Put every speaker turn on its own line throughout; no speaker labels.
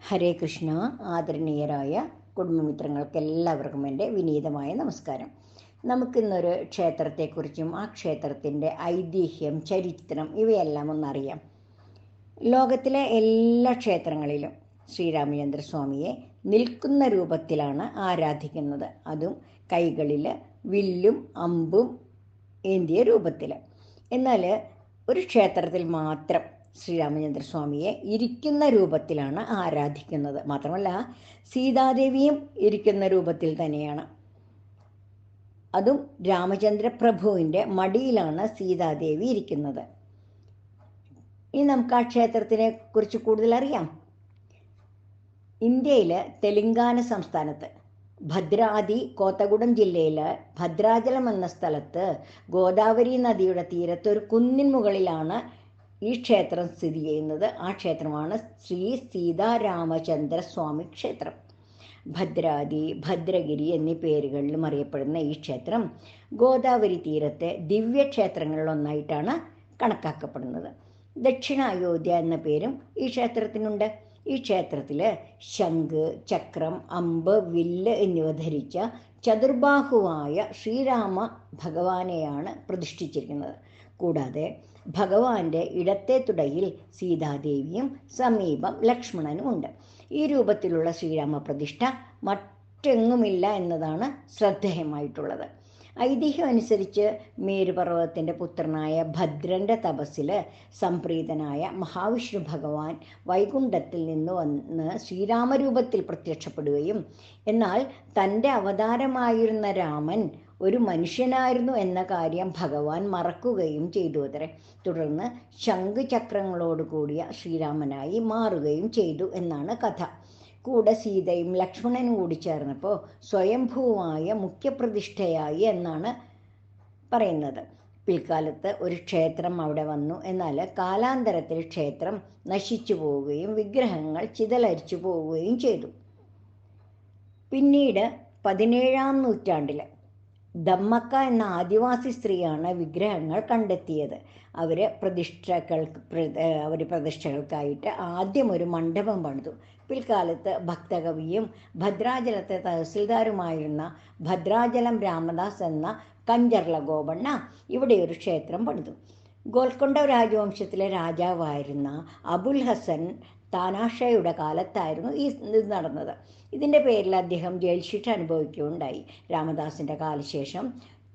ഹരേ കൃഷ്ണ ആദരണീയരായ കുടുംബമിത്രങ്ങൾക്ക് എല്ലാവർക്കും എന്റെ വിനീതമായ നമസ്കാരം. നമുക്കിന്നൊരു ക്ഷേത്രത്തെക്കുറിച്ചും ആ ക്ഷേത്രത്തിന്റെ ഐതിഹ്യം ചരിത്രം ഇവയെല്ലാം ഒന്നറിയാം. ലോകത്തിലെ എല്ലാ ക്ഷേത്രങ്ങളിലും ശ്രീരാമചന്ദ്ര സ്വാമിയെ നിൽക്കുന്ന രൂപത്തിലാണ് ആരാധിക്കുന്നത്. അതും കൈകളിൽ വില്ലും അമ്പും ഏന്തിയ രൂപത്തിൽ. എന്നാൽ ഒരു ക്ഷേത്രത്തിൽ മാത്രം ശ്രീരാമചന്ദ്ര സ്വാമിയെ ഇരിക്കുന്ന രൂപത്തിലാണ് ആരാധിക്കുന്നത്. മാത്രമല്ല സീതാദേവിയും ഇരിക്കുന്ന രൂപത്തിൽ തന്നെയാണ്. അതും രാമചന്ദ്ര പ്രഭുവിന്റെ മടിയിലാണ് സീതാദേവി ഇരിക്കുന്നത്. ഇനി നമുക്ക് ആ ക്ഷേത്രത്തിനെ കുറിച്ച് കൂടുതൽ അറിയാം. ഇന്ത്യയിലെ തെലങ്കാന സംസ്ഥാനത്ത് ഭദ്രാദി കോത്തഗുഡം ജില്ലയിലെ ഭദ്രാചലം എന്ന സ്ഥലത്ത് ഗോദാവരി നദിയുടെ തീരത്ത് ഒരു കുന്നിൻ മുകളിലാണ് ഈ ക്ഷേത്രം സ്ഥിതി ചെയ്യുന്നത് ആ ക്ഷേത്രമാണ് ശ്രീ സീതാരാമചന്ദ്ര സ്വാമി ക്ഷേത്രം. ഭദ്രാദി ഭദ്രഗിരി എന്നീ പേരുകളിലും അറിയപ്പെടുന്ന ഈ ക്ഷേത്രം ഗോദാവരി തീരത്തെ ദിവ്യക്ഷേത്രങ്ങളിലൊന്നായിട്ടാണ് കണക്കാക്കപ്പെടുന്നത്. ദക്ഷിണ അയോധ്യ എന്ന പേരും ഈ ക്ഷേത്രത്തിനുണ്ട്. ഈ ക്ഷേത്രത്തിൽ ശംഖ് ചക്രം അമ്പ് വില്ല് എന്നിവ ധരിച്ച ചതുർബാഹുവായ ശ്രീരാമ ഭഗവാനെയാണ് പ്രതിഷ്ഠിച്ചിരിക്കുന്നത്. കൂടാതെ ഭഗവാന്റെ ഇടത്തെ തുടയിൽ സീതാദേവിയും സമീപം ലക്ഷ്മണനുമുണ്ട് ഈ രൂപത്തിലുള്ള ശ്രീരാമ പ്രതിഷ്ഠ മറ്റെങ്ങുമില്ല എന്നതാണ് ശ്രദ്ധേയമായിട്ടുള്ളത്. ഐതിഹ്യം അനുസരിച്ച് മേരുപർവതത്തിന്റെ പുത്രനായ ഭദ്രന്റെ തപസ്സിൽ സംപ്രീതനായ മഹാവിഷ്ണു ഭഗവാൻ വൈകുണ്ഠത്തിൽ നിന്ന് വന്ന് ശ്രീരാമരൂപത്തിൽ പ്രത്യക്ഷപ്പെടുകയും എന്നാൽ തന്റെ അവതാരമായിരുന്ന രാമൻ ഒരു മനുഷ്യനായിരുന്നു എന്ന കാര്യം ഭഗവാൻ മറക്കുകയും ചെയ്തു അത്രേ. തുടർന്ന് ശംഖുചക്രങ്ങളോട് കൂടിയ ശ്രീരാമനായി മാറുകയും ചെയ്തു എന്നാണ് കഥ. കൂടെ സീതയും ലക്ഷ്മണനും കൂടി ചേർന്നപ്പോൾ സ്വയംഭൂവായ മുഖ്യപ്രതിഷ്ഠയായി എന്നാണ് പറയുന്നത്. പിൽക്കാലത്ത് ഒരു ക്ഷേത്രം അവിടെ വന്നു. എന്നാൽ കാലാന്തരത്തിൽ ക്ഷേത്രം നശിച്ചു പോവുകയും വിഗ്രഹങ്ങൾ ചിതലരിച്ചു പോവുകയും ചെയ്തു. പിന്നീട് പതിനേഴാം നൂറ്റാണ്ടിൽ ദമ്മക്ക എന്ന ആദിവാസി സ്ത്രീയാണ് വിഗ്രഹങ്ങൾ കണ്ടെത്തിയത്. അവർ പ്രതിഷ്ഠകൾക്ക് അവർ പ്രതിഷ്ഠകൾക്കായിട്ട് ആദ്യം ഒരു മണ്ഡപം പണിതു. പിൽക്കാലത്ത് ഭക്തകവിയും ഭദ്രാചലത്തെ തഹസിൽദാരുമായിരുന്ന ഭദ്രാചലം രാമദാസ് എന്ന കഞ്ചർല ഗോപണ്ണ ഇവിടെ ഒരു ക്ഷേത്രം പണിതു. ഗോൽക്കൊണ്ട രാജവംശത്തിലെ രാജാവായിരുന്ന അബുൽ ഹസൻ താനാഷയുടെ കാലത്തായിരുന്നു ഈ ഇത് നടന്നത്. ഇതിന്റെ പേരിൽ അദ്ദേഹം ജയിൽ ശിക്ഷ അനുഭവിക്കുകയുണ്ടായി. രാമദാസിന്റെ കാലശേഷം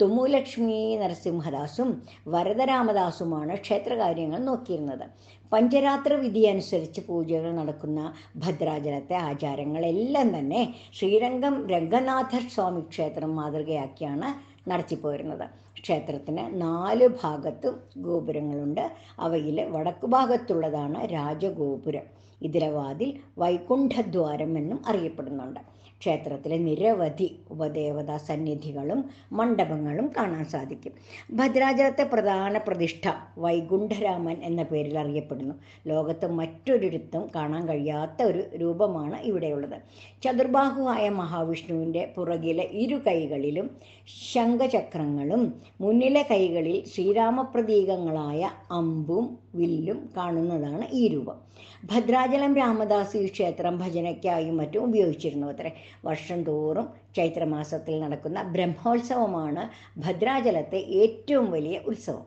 തുമ്മുലക്ഷ്മി നരസിംഹദാസും വരദരാമദാസുമാണ് ക്ഷേത്രകാര്യങ്ങൾ നോക്കിയിരുന്നത്. പഞ്ചരാത്ര വിധി അനുസരിച്ച് പൂജകൾ നടക്കുന്ന ഭദ്രാചലത്തെ ആചാരങ്ങളെല്ലാം തന്നെ ശ്രീരംഗം രംഗനാഥ സ്വാമി ക്ഷേത്രം മാതൃകയാക്കിയാണ് നടത്തിപ്പോരുന്നത് ക്ഷേത്രത്തിന് നാല് ഭാഗത്തും ഗോപുരങ്ങളുണ്ട്. അവയിൽ വടക്കു ഭാഗത്തുള്ളതാണ് രാജഗോപുരം. ഇതിലെ വാതിൽ വൈകുണ്ഠദ്വാരം എന്നും അറിയപ്പെടുന്നുണ്ട്. ക്ഷേത്രത്തിലെ നിരവധി ഉപദേവതാ സന്നിധികളും മണ്ഡപങ്ങളും കാണാൻ സാധിക്കും. ഭദ്രാചലത്തെ പ്രധാന പ്രതിഷ്ഠ വൈകുണ്ഠരാമൻ എന്ന പേരിൽ അറിയപ്പെടുന്നു. ലോകത്ത് മറ്റൊരിടത്തും കാണാൻ കഴിയാത്ത ഒരു രൂപമാണ് ഇവിടെയുള്ളത്. ചതുർബാഹുവായ മഹാവിഷ്ണുവിന്റെ പുറകിലെ ഇരു കൈകളിലും ശംഖചക്രങ്ങളും മുന്നിലെ കൈകളിൽ ശ്രീരാമപ്രതീകങ്ങളായ അമ്പും വില്ലും കാണുന്നതാണ് ഈ രൂപം. ഭദ്രാചലം രാമദാസി ക്ഷേത്രം ഭജനയ്ക്കായും മറ്റും ഉപയോഗിച്ചിരുന്നു അത്രേ. വർഷം തോറും ചൈത്രമാസത്തിൽ നടക്കുന്ന ബ്രഹ്മോത്സവമാണ് ഭദ്രാചലത്തെ ഏറ്റവും വലിയ ഉത്സവം.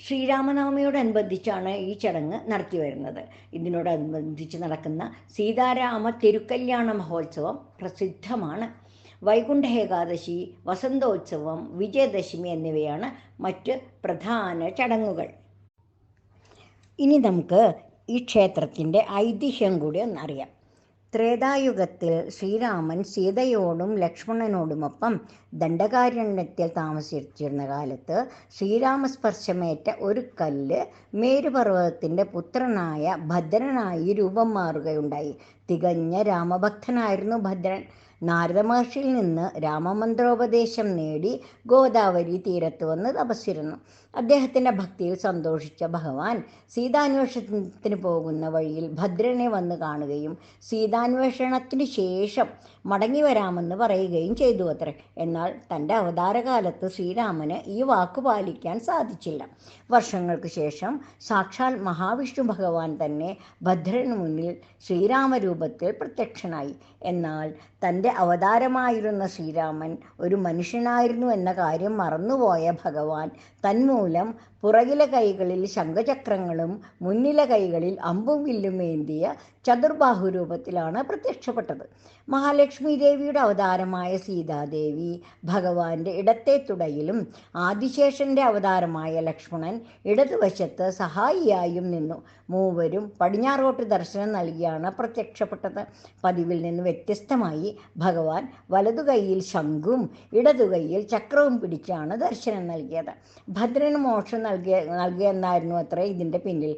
ശ്രീരാമനവമിയോടനുബന്ധിച്ചാണ് ഈ ചടങ്ങ് നടത്തി വരുന്നത്. ഇതിനോടനുബന്ധിച്ച് നടക്കുന്ന സീതാരാമ തിരുക്കല്യാണ മഹോത്സവം പ്രസിദ്ധമാണ്. വൈകുണ്ഠ ഏകാദശി വസന്തോത്സവം വിജയദശമി എന്നിവയാണ് മറ്റ് പ്രധാന ചടങ്ങുകൾ. ഇനി നമുക്ക് ഈ ക്ഷേത്രത്തിന്റെ ഐതിഹ്യം കൂടി ഒന്നറിയാം. ത്രേതായുഗത്തിൽ ശ്രീരാമൻ സീതയോടും ലക്ഷ്മണനോടുമൊപ്പം ദണ്ഡകാരണ്യത്തിൽ താമസിച്ചിരുന്ന കാലത്ത് ശ്രീരാമസ്പർശമേറ്റ ഒരു കല്ല് മേരുപർവതത്തിന്റെ പുത്രനായ ഭദ്രനായി രൂപം മാറുകയുണ്ടായി. തികഞ്ഞ രാമഭക്തനായിരുന്നു ഭദ്രൻ. നാരദ മഹർഷിയിൽ നിന്ന് രാമമന്ത്രോപദേശം നേടി ഗോദാവരി തീരത്ത് വന്ന് തപസ്സിരുന്നു. അദ്ദേഹത്തിന്റെ ഭക്തിയിൽ സന്തോഷിച്ച ഭഗവാൻ സീതാന്വേഷണത്തിന് പോകുന്ന വഴിയിൽ ഭദ്രനെ വന്ന് കാണുകയും സീതാന്വേഷണത്തിന് ശേഷം മടങ്ങി വരാമെന്ന് പറയുകയും ചെയ്തു അത്രേ. എന്നാൽ തന്റെ അവതാരകാലത്ത് ശ്രീരാമന് ഈ വാക്ക് പാലിക്കാൻ സാധിച്ചില്ല. വർഷങ്ങൾക്ക് ശേഷം സാക്ഷാൽ മഹാവിഷ്ണു ഭഗവാൻ തന്നെ ഭദ്രന് മുന്നിൽ ശ്രീരാമരൂപത്തിൽ പ്രത്യക്ഷനായി. എന്നാൽ തന്റെ അവതാരമായിരുന്ന ശ്രീരാമൻ ഒരു മനുഷ്യനായിരുന്നു എന്ന കാര്യം മറന്നുപോയ ഭഗവാൻ തന്മൂലം പുറകിലെ കൈകളിൽ ശംഖചക്രങ്ങളും മുന്നിലെ കൈകളിൽ അമ്പും വില്ലും ഏന്തിയ ചതുർബാഹു രൂപത്തിലാണ് പ്രത്യക്ഷപ്പെട്ടത്. മഹാലക്ഷ്മി ദേവിയുടെ അവതാരമായ സീതാദേവി ഭഗവാന്റെ ഇടത്തെ തുടയിലും ആദിശേഷന്റെ അവതാരമായ ലക്ഷ്മണൻ ഇടതുവശത്ത് സഹായിയായും നിന്നു. മൂവരും പടിഞ്ഞാറോട്ട് ദർശനം നൽകിയാണ് പ്രത്യക്ഷപ്പെട്ടത്. പതിവിൽ നിന്ന് വ്യത്യസ്തമായി ഭഗവാൻ വലതുകൈയിൽ ശംഖും ഇടതുകൈയിൽ ചക്രവും പിടിച്ചാണ് ദർശനം നൽകിയത്. ഭദ്രന് മോക്ഷം നൽകിയ നൽകിയെന്നായിരുന്നു അത്ര ഇതിന്റെ പിന്നിൽ.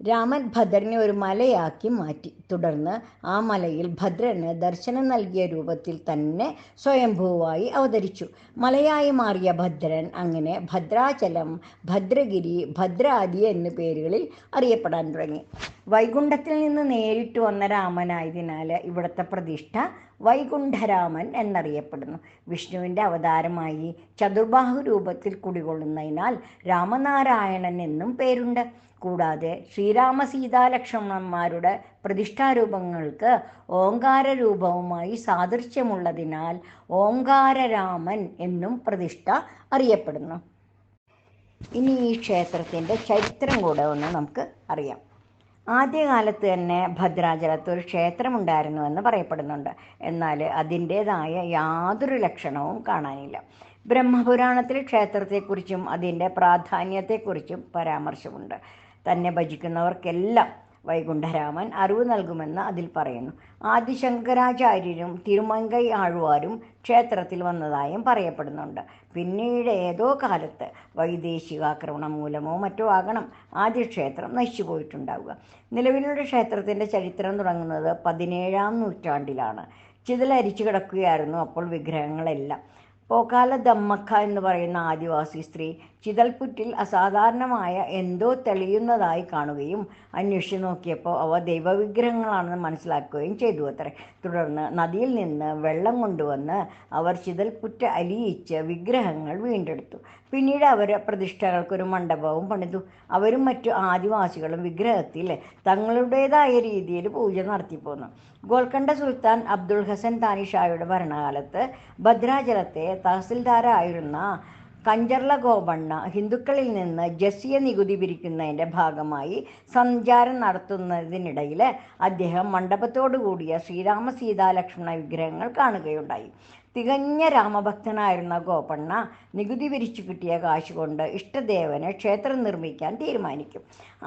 രാമൻ ഭദ്രനെ ഒരു മലയാക്കി മാറ്റി. തുടർന്ന് ആ മലയിൽ ഭദ്രന് ദർശനം നൽകിയ രൂപത്തിൽ തന്നെ സ്വയംഭൂവായി അവതരിച്ചു. മലയായി മാറിയ ഭദ്രൻ അങ്ങനെ ഭദ്രാചലം ഭദ്രഗിരി ഭദ്രാദി എന്ന പേരുകളിൽ അറിയപ്പെടാൻ തുടങ്ങി. വൈകുണ്ഠത്തിൽ നിന്ന് നേരിട്ട് വന്ന രാമനായതിനാൽ ഇവിടുത്തെ പ്രതിഷ്ഠ വൈകുണ്ഠരാമൻ എന്നറിയപ്പെടുന്നു. വിഷ്ണുവിന്റെ അവതാരമായി ചതുർബാഹു രൂപത്തിൽ കുടികൊള്ളുന്നതിനാൽ രാമനാരായണൻ എന്നും പേരുണ്ട്. കൂടാതെ ശ്രീരാമ സീതാലക്ഷ്മണന്മാരുടെ പ്രതിഷ്ഠാരൂപങ്ങൾക്ക് ഓങ്കാര രൂപവുമായി സാദൃശ്യമുള്ളതിനാൽ ഓങ്കാരരാമൻ എന്നും പ്രതിഷ്ഠ അറിയപ്പെടുന്നു. ഇനി ഈ ക്ഷേത്രത്തിന്റെ ചരിത്രം കൂടെ ഒന്ന് നമുക്ക് അറിയാം. ആദ്യകാലത്ത് തന്നെ ഭദ്രാചലത്ത് ഒരു ക്ഷേത്രമുണ്ടായിരുന്നുവെന്ന് പറയപ്പെടുന്നുണ്ട്. എന്നാൽ അതിന്റേതായ യാതൊരു ലക്ഷണവും കാണാനില്ല. ബ്രഹ്മപുരാണത്തിൽ ക്ഷേത്രത്തെക്കുറിച്ചും അതിന്റെ പ്രാധാന്യത്തെക്കുറിച്ചും പരാമർശമുണ്ട്. തന്നെ ഭജിക്കുന്നവർക്കെല്ലാം വൈകുണ്ഠരാമൻ അറിവ് നൽകുമെന്ന് അതിൽ പറയുന്നു. ആദിശങ്കരാചാര്യരും തിരുമങ്കൈ ആഴ്വാരും ക്ഷേത്രത്തിൽ വന്നതായും പറയപ്പെടുന്നുണ്ട്. പിന്നീട് ഏതോ കാലത്ത് വൈദേശികാക്രമണം മൂലമോ മറ്റോ ആകണം ആദ്യ ക്ഷേത്രം നശിച്ചു പോയിട്ടുണ്ടാവുക നിലവിലുള്ള ക്ഷേത്രത്തിന്റെ ചരിത്രം തുടങ്ങുന്നത് പതിനേഴാം നൂറ്റാണ്ടിലാണ്. ചിതലരിച്ചു കിടക്കുകയായിരുന്നു അപ്പോൾ വിഗ്രഹങ്ങളെല്ലാം. പോക്കാല ദമ്മക്ക എന്ന് പറയുന്ന ആദിവാസി സ്ത്രീ ചിതൽപുറ്റിൽ അസാധാരണമായ എന്തോ തെളിയുന്നതായി കാണുകയും അന്വേഷിച്ച് നോക്കിയപ്പോൾ അവ ദൈവവിഗ്രഹങ്ങളാണെന്ന് മനസ്സിലാക്കുകയും ചെയ്തു അത്രേ. തുടർന്ന് നദിയിൽ നിന്ന് വെള്ളം കൊണ്ടുവന്ന് അവർ ചിതൽപുറ്റ അലിയിച്ച് വിഗ്രഹങ്ങൾ വീണ്ടെടുത്തു. പിന്നീട് അവർ പ്രതിഷ്ഠകൾക്കൊരു മണ്ഡപവും പണിതു. അവരും മറ്റു ആദിവാസികളും വിഗ്രഹത്തിൽ തങ്ങളുടേതായ രീതിയിൽ പൂജ നടത്തിപ്പോന്നു. ഗോൽക്കണ്ട സുൽത്താൻ അബ്ദുൾ ഹസൻ താനിഷായുടെ ഭരണകാലത്ത് ഭദ്രാചലത്തെ തഹസിൽദാരായിരുന്ന കഞ്ചർല ഗോപണ്ണ ഹിന്ദുക്കളിൽ നിന്ന് ജസിയ നികുതി പിരിക്കുന്നതിന്റെ ഭാഗമായി സഞ്ചാരം നടത്തുന്നതിനിടയിൽ അദ്ദേഹം മണ്ഡപത്തോടു കൂടിയ ശ്രീരാമ സീതാ ലക്ഷ്മണ വിഗ്രഹങ്ങൾ കാണുകയുണ്ടായി. തികഞ്ഞ രാമഭക്തനായിരുന്ന ഗോപണ്ണ നികുതി പിരിച്ചു കിട്ടിയ കാശ് കൊണ്ട് ഇഷ്ടദേവന് ക്ഷേത്രം നിർമ്മിക്കാൻ തീരുമാനിക്കും.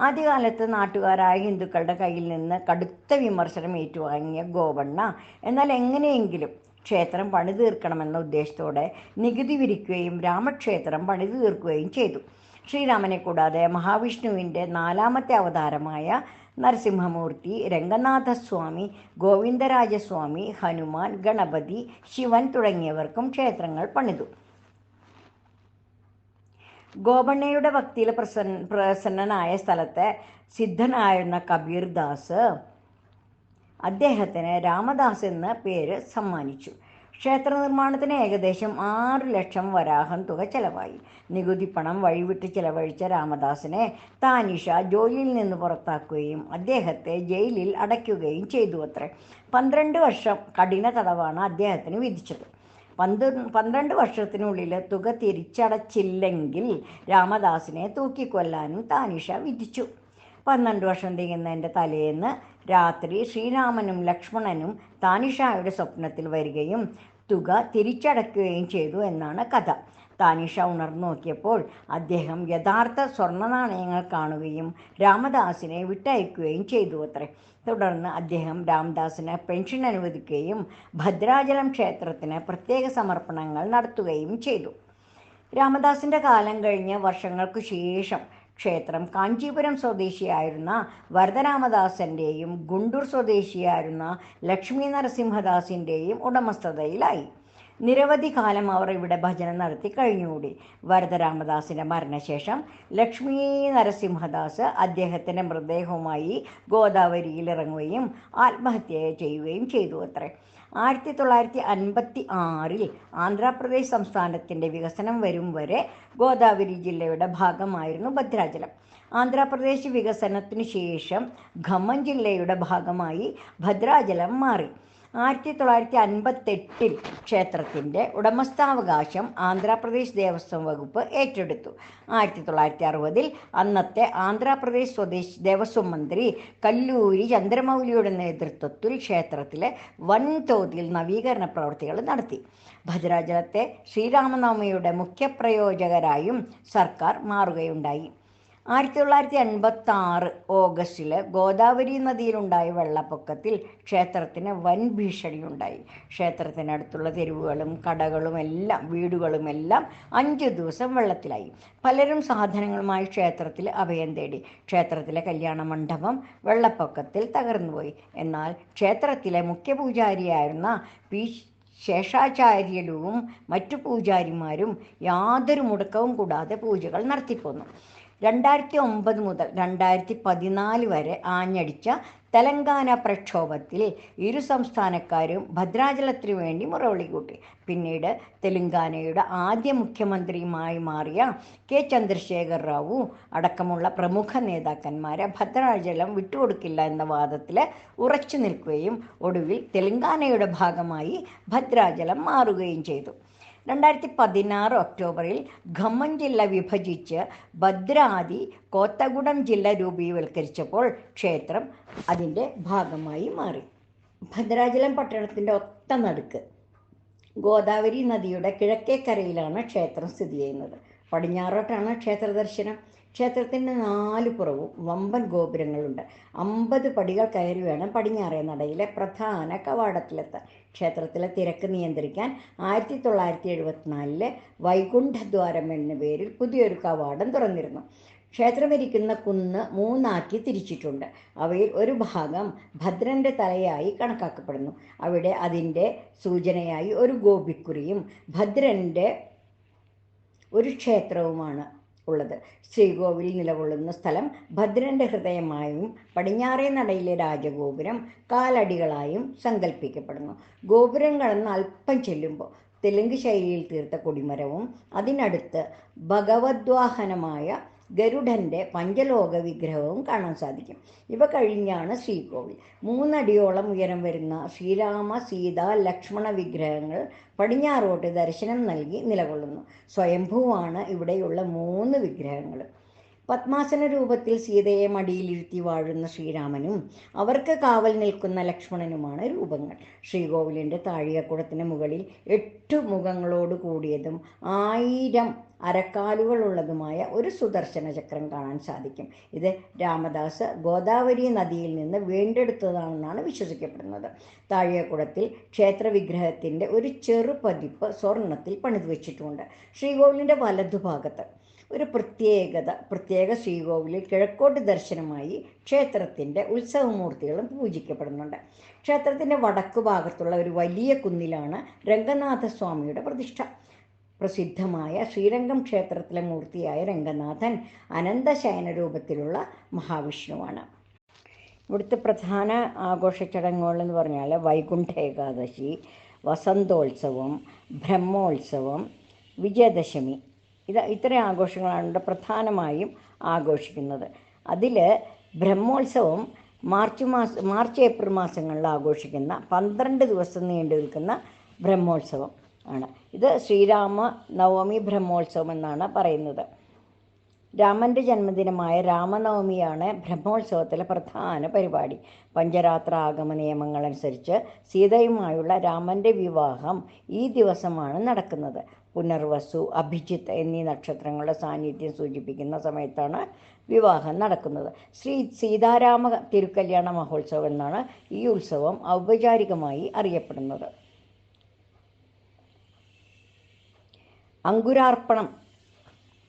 ആദ്യകാലത്ത് നാട്ടുകാരായ ഹിന്ദുക്കളുടെ കയ്യിൽ നിന്ന് കടുത്ത വിമർശനം ഏറ്റുവാങ്ങിയ ഗോപണ്ണ എന്നാൽ എങ്ങനെയെങ്കിലും ക്ഷേത്രം പണി തീർക്കണമെന്ന ഉദ്ദേശത്തോടെ നികുതി വിരിക്കുകയും രാമക്ഷേത്രം പണി തീർക്കുകയും ചെയ്തു. ശ്രീരാമനെ കൂടാതെ മഹാവിഷ്ണുവിന്റെ നാലാമത്തെ അവതാരമായ നരസിംഹമൂർത്തി രംഗനാഥസ്വാമി ഗോവിന്ദരാജസ്വാമി ഹനുമാൻ ഗണപതി ശിവൻ തുടങ്ങിയവർക്കും ക്ഷേത്രങ്ങൾ പണിതു. ഗോപണ്ണയുടെ ഭക്തിയിൽ പ്രസന്ന പ്രസന്നനായ സ്ഥലത്തെ സിദ്ധനായിരുന്ന കബീർ ദാസ് അദ്ദേഹത്തിന് രാമദാസ് എന്ന പേര് സമ്മാനിച്ചു. ക്ഷേത്ര നിർമ്മാണത്തിന് ഏകദേശം ആറ് ലക്ഷം വരാഹം തുക ചെലവായി. നികുതി പണം വഴിവിട്ട് ചെലവഴിച്ച രാമദാസിനെ താനിഷ ജോലിയിൽ നിന്ന് പുറത്താക്കുകയും അദ്ദേഹത്തെ ജയിലിൽ അടയ്ക്കുകയും ചെയ്തു അത്രേ. പന്ത്രണ്ട് വർഷം കഠിന തടവാണ് അദ്ദേഹത്തിന് വിധിച്ചത്. പന്ത് പന്ത്രണ്ട് വർഷത്തിനുള്ളിൽ തുക തിരിച്ചടച്ചില്ലെങ്കിൽ രാമദാസിനെ തൂക്കിക്കൊല്ലാനും താനിഷ വിധിച്ചു. പന്ത്രണ്ട് വർഷം തികയുന്നതിന്റെ തലേന്ന് രാത്രി ശ്രീരാമനും ലക്ഷ്മണനും താനിഷായുടെ സ്വപ്നത്തിൽ വരികയും തുക തിരിച്ചടക്കുകയും ചെയ്തു എന്നാണ് കഥ. താനിഷ ഉണർന്നു നോക്കിയപ്പോൾ അദ്ദേഹം യഥാർത്ഥ സ്വർണ നാണയങ്ങൾ കാണുകയും രാമദാസിനെ വിട്ടയക്കുകയും ചെയ്തു അത്രേ. തുടർന്ന് അദ്ദേഹം രാമദാസിന് പെൻഷൻ അനുവദിക്കുകയും ഭദ്രാചലം ക്ഷേത്രത്തിന് പ്രത്യേക സമർപ്പണങ്ങൾ നടത്തുകയും ചെയ്തു. രാമദാസിന്റെ കാലം കഴിഞ്ഞ വർഷങ്ങൾക്കു ശേഷം ക്ഷേത്രം കാഞ്ചീപുരം സ്വദേശിയായിരുന്ന വരദരാമദാസന്റെയും ഗുണ്ടൂർ സ്വദേശിയായിരുന്ന ലക്ഷ്മി നരസിംഹദാസിന്റെയും ഉടമസ്ഥതയിലായി. നിരവധി കാലം അവർ ഇവിടെ ഭജനം നടത്തി കഴിഞ്ഞുകൂടി. വരദരാമദാസിന്റെ മരണശേഷം ലക്ഷ്മി നരസിംഹദാസ് അദ്ദേഹത്തിന്റെ മൃതദേഹവുമായി ഗോദാവരിയിൽ ഇറങ്ങുകയും ആത്മഹത്യ ചെയ്യുകയും ചെയ്തു അത്രേ. ആയിരത്തി തൊള്ളായിരത്തി അൻപത്തി ആറിൽ ആന്ധ്രാപ്രദേശ് സംസ്ഥാനത്തിന്റെ വികസനം വരും വരെ ഗോദാവരി ജില്ലയുടെ ഭാഗമായിരുന്നു ഭദ്രാചലം. ആന്ധ്രാപ്രദേശ് വികസനത്തിനു ശേഷം ഖമ്മം ജില്ലയുടെ ഭാഗമായി ഭദ്രാചലം മാറി. ആയിരത്തി തൊള്ളായിരത്തി അൻപത്തെട്ടിൽ ക്ഷേത്രത്തിന്റെ ഉടമസ്ഥാവകാശം ആന്ധ്രാപ്രദേശ് ദേവസ്വം വകുപ്പ് ഏറ്റെടുത്തു. ആയിരത്തി തൊള്ളായിരത്തി അറുപതിൽ അന്നത്തെ ആന്ധ്രാപ്രദേശ് സ്വദേശ് ദേവസ്വം മന്ത്രി കല്ലൂരി ചന്ദ്രമൗലിയുടെ നേതൃത്വത്തിൽ ക്ഷേത്രത്തിലെ വൻതോതിൽ നവീകരണ പ്രവർത്തികൾ നടത്തി. ഭദ്രാചലത്തെ ശ്രീരാമനവമിയുടെ മുഖ്യപ്രയോജകരായും സർക്കാർ മാറുകയുണ്ടായി. ആയിരത്തി തൊള്ളായിരത്തി അൻപത്തി ആറ് ഓഗസ്റ്റിൽ ഗോദാവരി നദിയിലുണ്ടായ വെള്ളപ്പൊക്കത്തിൽ ക്ഷേത്രത്തിന് വൻ ഭീഷണിയുണ്ടായി. ക്ഷേത്രത്തിനടുത്തുള്ള തെരുവുകളും കടകളും എല്ലാം വീടുകളും എല്ലാം അഞ്ച് ദിവസം വെള്ളത്തിലായി. പലരും സാധനങ്ങളുമായി ക്ഷേത്രത്തിൽ അഭയം തേടി. ക്ഷേത്രത്തിലെ കല്യാണ മണ്ഡപം വെള്ളപ്പൊക്കത്തിൽ തകർന്നുപോയി. എന്നാൽ ക്ഷേത്രത്തിലെ മുഖ്യ പൂജാരിയായിരുന്ന പി ശേഷാചാര്യലും മറ്റു പൂജാരിമാരും യാതൊരു മുടക്കവും കൂടാതെ പൂജകൾ നടത്തിപ്പോന്നു. രണ്ടായിരത്തി ഒമ്പത് മുതൽ രണ്ടായിരത്തി പതിനാല് വരെ ആഞ്ഞടിച്ച തെലങ്കാന പ്രക്ഷോഭത്തിൽ ഇരു സംസ്ഥാനക്കാരും ഭദ്രാചലത്തിനു വേണ്ടി മുറവിളി കൂട്ടി. പിന്നീട് തെലങ്കാനയുടെ ആദ്യ മുഖ്യമന്ത്രിയുമായി മാറിയ കെ ചന്ദ്രശേഖർ റാവു അടക്കമുള്ള പ്രമുഖ നേതാക്കന്മാരെ ഭദ്രാചലം വിട്ടുകൊടുക്കില്ല എന്ന വാദത്തിൽ ഉറച്ചു നിൽക്കുകയും ഒടുവിൽ തെലങ്കാനയുടെ ഭാഗമായി ഭദ്രാചലം മാറുകയും ചെയ്തു. രണ്ടായിരത്തി പതിനാറ് ഒക്ടോബറിൽ ഖമ്മം ജില്ല വിഭജിച്ച് ഭദ്രാദി കോത്തഗുഡം ജില്ല രൂപീകരിച്ചപ്പോൾ ക്ഷേത്രം അതിന്റെ ഭാഗമായി മാറി. ഭദ്രാചലം പട്ടണത്തിന്റെ ഒത്ത നടുക്ക്. ഗോദാവരി നദിയുടെ കിഴക്കേക്കരയിലാണ് ക്ഷേത്രം സ്ഥിതി ചെയ്യുന്നത്. പടിഞ്ഞാറോട്ടാണ് ക്ഷേത്ര ദർശനം. ക്ഷേത്രത്തിന്റെ നാല് പുറവും വമ്പൻ ഗോപുരങ്ങളുണ്ട്. അമ്പത് പടികൾ കയറി വേണം പടിഞ്ഞാറേ നടയിലെ പ്രധാന കവാടത്തിലെത്താൻ. ക്ഷേത്രത്തിലെ തിരക്ക് നിയന്ത്രിക്കാൻ ആയിരത്തി തൊള്ളായിരത്തി എഴുപത്തിനാലിലെ വൈകുണ്ഠദ്വാരം എന്ന പേരിൽ പുതിയൊരു കവാടം തുറന്നിരുന്നു. ക്ഷേത്രമിരിക്കുന്ന കുന്ന് മൂന്നാക്കി തിരിച്ചിട്ടുണ്ട്. അവയിൽ ഒരു ഭാഗം ഭദ്രന്റെ തലയായി കണക്കാക്കപ്പെടുന്നു. അവിടെ അതിന്റെ സൂചനയായി ഒരു ഗോപിക്കുറിയും ഭദ്രന്റെ ഒരു ക്ഷേത്രവുമാണ്. ഉള്ളത്. ശ്രീകോവിൽ നിലകൊള്ളുന്ന സ്ഥലം ഭദ്രന്റെ ഹൃദയമായും പടിഞ്ഞാറേ നടയിലെ രാജഗോപുരം കാലടികളായും സങ്കല്പിക്കപ്പെടുന്നു ഗോപുരം കടന്ന് അല്പം ചെല്ലുമ്പോൾ തെലുങ്ക് ശൈലിയിൽ തീർത്ത കൊടിമരവും അതിനടുത്ത് ഭഗവദ്വാഹനമായ ഗരുഡന്റെ പഞ്ചലോക വിഗ്രഹവും കാണാൻ സാധിക്കും. ഇവ കഴിഞ്ഞാണ് ശ്രീകോവിൽ. മൂന്നടിയോളം ഉയരം വരുന്ന ശ്രീരാമ സീത ലക്ഷ്മണ വിഗ്രഹങ്ങൾ പടിഞ്ഞാറോട്ട് ദർശനം നൽകി നിലകൊള്ളുന്നു. സ്വയംഭൂവാണ് ഇവിടെയുള്ള മൂന്ന് വിഗ്രഹങ്ങൾ പത്മാസന രൂപത്തിൽ സീതയെ മടിയിലിരുത്തി വാഴുന്ന ശ്രീരാമനും അവർക്ക് കാവൽ നിൽക്കുന്ന ലക്ഷ്മണനുമാണ് രൂപങ്ങൾ. ശ്രീകോവിലിന്റെ താഴികക്കുടത്തിന് മുകളിൽ എട്ട് മുഖങ്ങളോട് കൂടിയതും ആയിരം അരക്കാലുകളുള്ളതുമായ ഒരു സുദർശന ചക്രം കാണാൻ സാധിക്കും. ഇത് രാമദാസ് ഗോദാവരി നദിയിൽ നിന്ന് വീണ്ടെടുത്തതാണെന്നാണ് വിശ്വസിക്കപ്പെടുന്നത്. താഴികക്കുടത്തിൽ ക്ഷേത്ര വിഗ്രഹത്തിന്റെ ഒരു ചെറു പതിപ്പ് സ്വർണത്തിൽ പണിതു വെച്ചിട്ടുണ്ട് ശ്രീകോവിലിന്റെ വലതുഭാഗത്ത് ഒരു പ്രത്യേകത പ്രത്യേക ശ്രീകോവിലിൽ കിഴക്കോട്ട് ദർശനമായി ക്ഷേത്രത്തിന്റെ ഉത്സവമൂർത്തികളും പൂജിക്കപ്പെടുന്നുണ്ട്. ക്ഷേത്രത്തിന്റെ വടക്കു ഭാഗത്തുള്ള ഒരു വലിയ കുന്നിലാണ് രംഗനാഥസ്വാമിയുടെ പ്രതിഷ്ഠ. പ്രസിദ്ധമായ ശ്രീരംഗം ക്ഷേത്രത്തിലെ മൂർത്തിയായ രംഗനാഥൻ അനന്തശയന രൂപത്തിലുള്ള മഹാവിഷ്ണുവാണ്. ഇവിടുത്തെ പ്രധാന ആഘോഷ ചടങ്ങുകളെന്ന് പറഞ്ഞാൽ വൈകുണ്ഠ ഏകാദശി വസന്തോത്സവം ബ്രഹ്മോത്സവം വിജയദശമി ഇത് ഇത്രയും ആഘോഷങ്ങളാണ് ഇവിടെ പ്രധാനമായും ആഘോഷിക്കുന്നത്. അതിൽ ബ്രഹ്മോത്സവം മാർച്ച് മാസം മാർച്ച് ഏപ്രിൽ മാസങ്ങളിൽ ആഘോഷിക്കുന്ന പന്ത്രണ്ട് ദിവസം നീണ്ടു നിൽക്കുന്ന ബ്രഹ്മോത്സവം ആണ്. ഇത് ശ്രീരാമ നവമി ബ്രഹ്മോത്സവം എന്നാണ് പറയുന്നത്. രാമന്റെ ജന്മദിനമായ രാമനവമിയാണ് ബ്രഹ്മോത്സവത്തിലെ പ്രധാന പരിപാടി. പഞ്ചരാത്ര ആഗമ നിയമങ്ങളനുസരിച്ച് സീതയുമായുള്ള രാമന്റെ വിവാഹം ഈ ദിവസമാണ് നടക്കുന്നത്. പുനർവസു അഭിജിത്ത് എന്നീ നക്ഷത്രങ്ങളുടെ സാന്നിധ്യം സൂചിപ്പിക്കുന്ന സമയത്താണ് വിവാഹം നടക്കുന്നത്. ശ്രീ സീതാരാമ തിരുക്കല്യാണ മഹോത്സവം എന്നാണ് ഈ ഉത്സവം ഔപചാരികമായി അറിയപ്പെടുന്നത്. അങ്കുരാർപ്പണം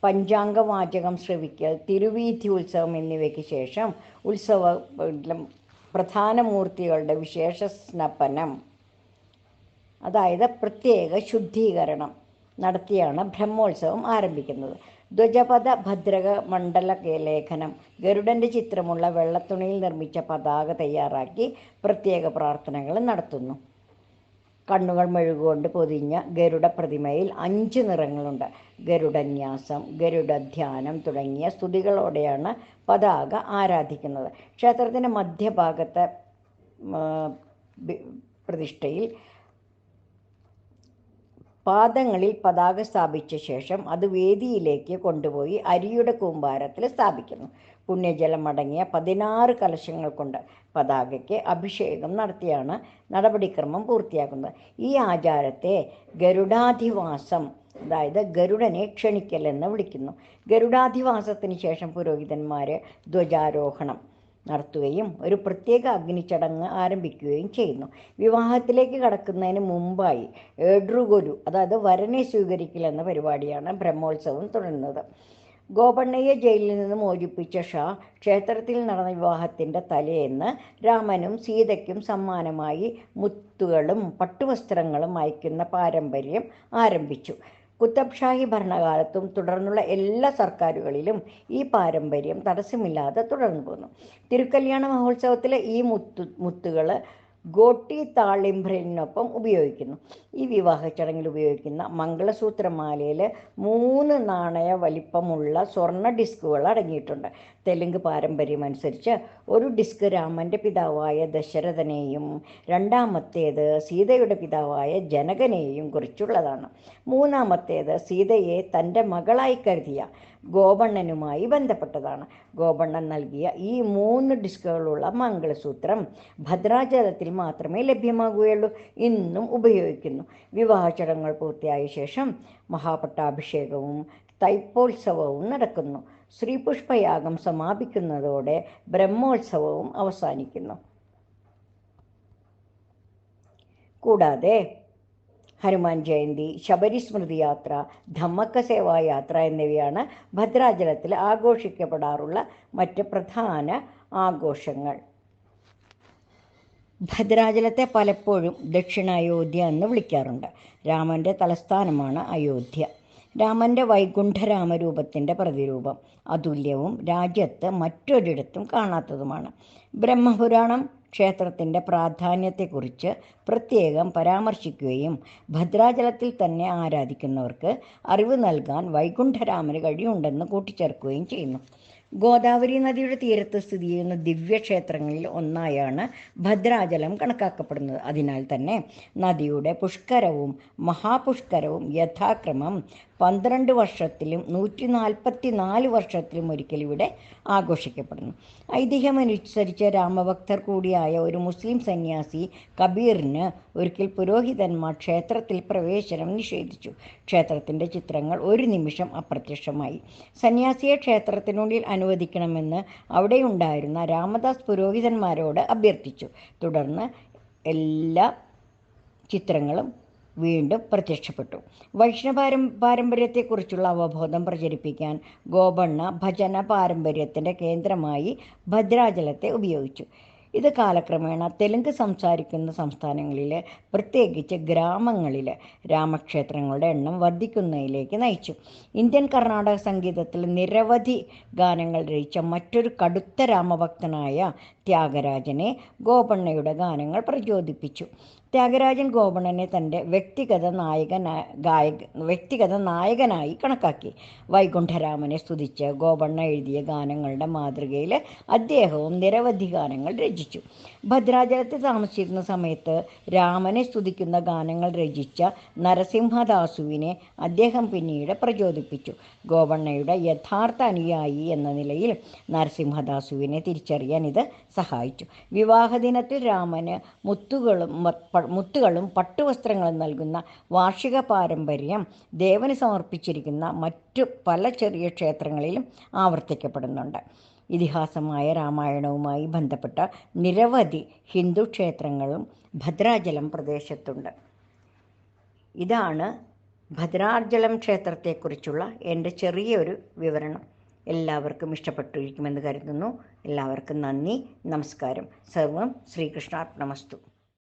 പഞ്ചാംഗവാചകം ശ്രവിക്കൽ തിരുവീഥി ഉത്സവം എന്നിവയ്ക്ക് ശേഷം ഉത്സവ പ്രധാന മൂർത്തികളുടെ വിശേഷ സ്നപനം അതായത് പ്രത്യേക ശുദ്ധീകരണം. നടത്തിയാണ് ബ്രഹ്മോത്സവം ആരംഭിക്കുന്നത്. ധ്വജപഥ ഭദ്രക മണ്ഡല ലേഖനം ഗരുഡന്റെ ചിത്രമുള്ള വെള്ളത്തുണിയിൽ നിർമ്മിച്ച പതാക തയ്യാറാക്കി പ്രത്യേക പ്രാർത്ഥനകൾ നടത്തുന്നു. കണ്ണുകൾ മെഴുകുകൊണ്ട് പൊതിഞ്ഞ ഗരുഡ പ്രതിമയിൽ അഞ്ച് നിറങ്ങളുണ്ട്. ഗരുഡന്യാസം ഗരുഡധ്യാനം തുടങ്ങിയ സ്തുതികളോടെയാണ് പതാക ആരാധിക്കുന്നത്. ക്ഷേത്രത്തിന്റെ മധ്യഭാഗത്തെ പ്രതിഷ്ഠയിൽ പാദങ്ങളിൽ പതാക സ്ഥാപിച്ച ശേഷം അത് വേദിയിലേക്ക് കൊണ്ടുപോയി അരിയുടെ കൂമ്പാരത്തിൽ സ്ഥാപിക്കുന്നു. പുണ്യജലം അടങ്ങിയ പതിനാറ് കലശങ്ങൾ കൊണ്ട് പതാകയ്ക്ക് അഭിഷേകം നടത്തിയാണ് നടപടിക്രമം പൂർത്തിയാക്കുന്നത്. ഈ ആചാരത്തെ ഗരുഡാധിവാസം അതായത് ഗരുഡനെ ക്ഷണിക്കൽ എന്ന് വിളിക്കുന്നു. ഗരുഡാധിവാസത്തിന് ശേഷം പുരോഹിതന്മാർ ധ്വജാരോഹണം നടത്തുകയും ഒരു പ്രത്യേക അഗ്നിച്ചടങ്ങ് ആരംഭിക്കുകയും ചെയ്യുന്നു. വിവാഹത്തിലേക്ക് കടക്കുന്നതിന് മുമ്പായി ഏഡ്രുഗൊരു അതായത് വരനെ സ്വീകരിക്കൽ എന്ന പരിപാടിയാണ് ബ്രഹ്മോത്സവം തുടരുന്നത്. ഗോപണ്ണയെ ജയിലിൽ നിന്ന് മോചിപ്പിച്ച ഷാ ക്ഷേത്രത്തിൽ നടന്ന വിവാഹത്തിന്റെ തലേന്ന് രാമനും സീതയ്ക്കും സമ്മാനമായി മുത്തുകളും പട്ടുവസ്ത്രങ്ങളും അയക്കുന്ന പാരമ്പര്യം ആരംഭിച്ചു. കുത്തബ് ഷാഹി ഭരണകാലത്തും തുടർന്നുള്ള എല്ലാ സർക്കാരുകളിലും ഈ പാരമ്പര്യം തടസ്സമില്ലാതെ തുടർന്നു പോന്നു തിരുക്കല്യാണ മഹോത്സവത്തിലെ ഈ മുത്തു മുത്തുകൾ ഗോട്ടി താളിംബ്രലിനൊപ്പം ഉപയോഗിക്കുന്നു. ഈ വിവാഹ ചടങ്ങിൽ ഉപയോഗിക്കുന്ന മംഗളസൂത്രമാലയിൽ മൂന്ന് നാണയ വലിപ്പമുള്ള സ്വർണ ഡിസ്കുകൾ അടങ്ങിയിട്ടുണ്ട്. തെലുങ്ക് പാരമ്പര്യം അനുസരിച്ച് ഒരു ഡിസ്ക് രാമന്റെ പിതാവായ ദശരഥനെയും രണ്ടാമത്തേത് സീതയുടെ പിതാവായ ജനകനെയും കുറിച്ചുള്ളതാണ്. മൂന്നാമത്തേത് സീതയെ തന്റെ മകളായി കരുതിയ ഗോപണ്ണനുമായി ബന്ധപ്പെട്ടതാണ്. ഗോപണ്ണൻ നൽകിയ ഈ മൂന്ന് ഡിസ്കുകളുള്ള മംഗളസൂത്രം ഭദ്രാചലത്തിൽ മാത്രമേ ലഭ്യമാകുകയുള്ളൂ ഇന്നും ഉപയോഗിക്കുന്നു. വിവാഹ ചടങ്ങുകൾ പൂർത്തിയായ ശേഷം മഹാപട്ടാഭിഷേകവും തൈപ്പോത്സവവും നടക്കുന്നു. ശ്രീപുഷ്പയാഗം സമാപിക്കുന്നതോടെ ബ്രഹ്മോത്സവവും അവസാനിക്കുന്നു. കൂടാതെ ഹനുമാൻ ജയന്തി ശബരിസ്മൃതി യാത്ര ധമ്മക്ക സേവാ യാത്ര എന്നിവയാണ് ഭദ്രാചലത്തിൽ ആഘോഷിക്കപ്പെടാറുള്ള മറ്റ് പ്രധാന ആഘോഷങ്ങൾ. ഭദ്രാചലത്തെ പലപ്പോഴും ദക്ഷിണായോധ്യ എന്ന് വിളിക്കാറുണ്ട്. രാമന്റെ തലസ്ഥാനമാണ് അയോധ്യ. രാമന്റെ വൈകുണ്ഠരാമരൂപത്തിന്റെ പ്രതിരൂപം അതുല്യവും രാജ്യത്ത് മറ്റൊരിടത്തും കാണാത്തതുമാണ്. ബ്രഹ്മപുരാണം ക്ഷേത്രത്തിന്റെ പ്രാധാന്യത്തെക്കുറിച്ച് പ്രത്യേകം പരാമർശിക്കുകയും ഭദ്രാചലത്തിൽ തന്നെ ആരാധിക്കുന്നവർക്ക് അറിവ് നൽകാൻ വൈകുണ്ഠരാമന് കഴിയുണ്ടെന്ന് കൂട്ടിച്ചേർക്കുകയും ചെയ്യുന്നു. ഗോദാവരി നദിയുടെ തീരത്ത് സ്ഥിതി ചെയ്യുന്ന ദിവ്യക്ഷേത്രങ്ങളിൽ ഒന്നായാണ് ഭദ്രാചലം കണക്കാക്കപ്പെടുന്നത്. അതിനാൽ തന്നെ നദിയുടെ പുഷ്കരവും മഹാപുഷ്കരവും യഥാക്രമം പന്ത്രണ്ട് വർഷത്തിലും നൂറ്റി നാൽപ്പത്തി നാല് വർഷത്തിലും ഒരിക്കൽ ഇവിടെ ആഘോഷിക്കപ്പെടുന്നു. ഐതിഹ്യമനുസരിച്ച് രാമഭക്തർ കൂടിയായ ഒരു മുസ്ലിം സന്യാസി കബീറിന് ഒരിക്കൽ പുരോഹിതന്മാർ ക്ഷേത്രത്തിൽ പ്രവേശനം നിഷേധിച്ചു. ക്ഷേത്രത്തിന്റെ ചിത്രങ്ങൾ ഒരു നിമിഷം അപ്രത്യക്ഷമായി. സന്യാസിയെ ക്ഷേത്രത്തിനുള്ളിൽ അനുവദിക്കണമെന്ന് അവിടെയുണ്ടായിരുന്ന രാമദാസ് പുരോഹിതന്മാരോട് അഭ്യർത്ഥിച്ചു. തുടർന്ന് എല്ലാ ചിത്രങ്ങളും വീണ്ടും പ്രത്യക്ഷപ്പെട്ടു. വൈഷ്ണവ പാരമ്പര്യത്തെക്കുറിച്ചുള്ള അവബോധം പ്രചരിപ്പിക്കാൻ ഗോപണ്ണ ഭജന പാരമ്പര്യത്തിന്റെ കേന്ദ്രമായി ഭദ്രാചലത്തെ ഉപയോഗിച്ചു. ഇത് കാലക്രമേണ തെലുങ്ക് സംസാരിക്കുന്ന സംസ്ഥാനങ്ങളിൽ പ്രത്യേകിച്ച് ഗ്രാമങ്ങളിൽ രാമക്ഷേത്രങ്ങളുടെ എണ്ണം വർദ്ധിക്കുന്നതിലേക്ക് നയിച്ചു. ഇന്ത്യൻ കർണാടക സംഗീതത്തിൽ നിരവധി ഗാനങ്ങൾ രചിച്ച മറ്റൊരു കടുത്ത രാമഭക്തനായ ത്യാഗരാജനെ ഗോപണ്ണയുടെ ഗാനങ്ങൾ പ്രചോദിപ്പിച്ചു. ത്യാഗരാജൻ ഗോപണ്ണനെ തന്റെ വ്യക്തിഗത നായകന ഗായക വ്യക്തിഗത നായകനായി കണക്കാക്കി. വൈകുണ്ഠരാമനെ സ്തുതിച്ച് ഗോപണ്ണ എഴുതിയ ഗാനങ്ങളുടെ മാതൃകയിൽ അദ്ദേഹവും നിരവധി ഗാനങ്ങൾ രചിച്ചു. ഭദ്രാചലത്തിൽ താമസിച്ചിരുന്ന സമയത്ത് രാമനെ സ്തുതിക്കുന്ന ഗാനങ്ങൾ രചിച്ച നരസിംഹദാസുവിനെ അദ്ദേഹം പിന്നീട് പ്രചോദിപ്പിച്ചു. ഗോപണ്ണയുടെ യഥാർത്ഥ അനുയായി എന്ന നിലയിൽ നരസിംഹദാസുവിനെ തിരിച്ചറിയാൻ ഇത് സഹായിച്ചു. വിവാഹദിനത്തിൽ രാമന് മുത്തുകളും മുത്തുകളും പട്ടുവസ്ത്രങ്ങളും നൽകുന്ന വാർഷിക പാരമ്പര്യം ദേവന് സമർപ്പിച്ചിരിക്കുന്ന മറ്റു പല ചെറിയ ക്ഷേത്രങ്ങളിലും ആവർത്തിക്കപ്പെടുന്നുണ്ട്. ഇതിഹാസമായ രാമായണവുമായി ബന്ധപ്പെട്ട നിരവധി ഹിന്ദു ക്ഷേത്രങ്ങളും ഭദ്രാചലം പ്രദേശത്തുണ്ട്. ഇതാണ് ഭദ്രാർജലം ക്ഷേത്രത്തെക്കുറിച്ചുള്ള എന്റെ ചെറിയൊരു വിവരണം. എല്ലാവർക്കും ഇഷ്ടപ്പെട്ടിരിക്കുമെന്ന് കരുതുന്നു. എല്ലാവർക്കും നന്ദി നമസ്കാരം. സർവം ശ്രീകൃഷ്ണാർപ്പണമസ്തു.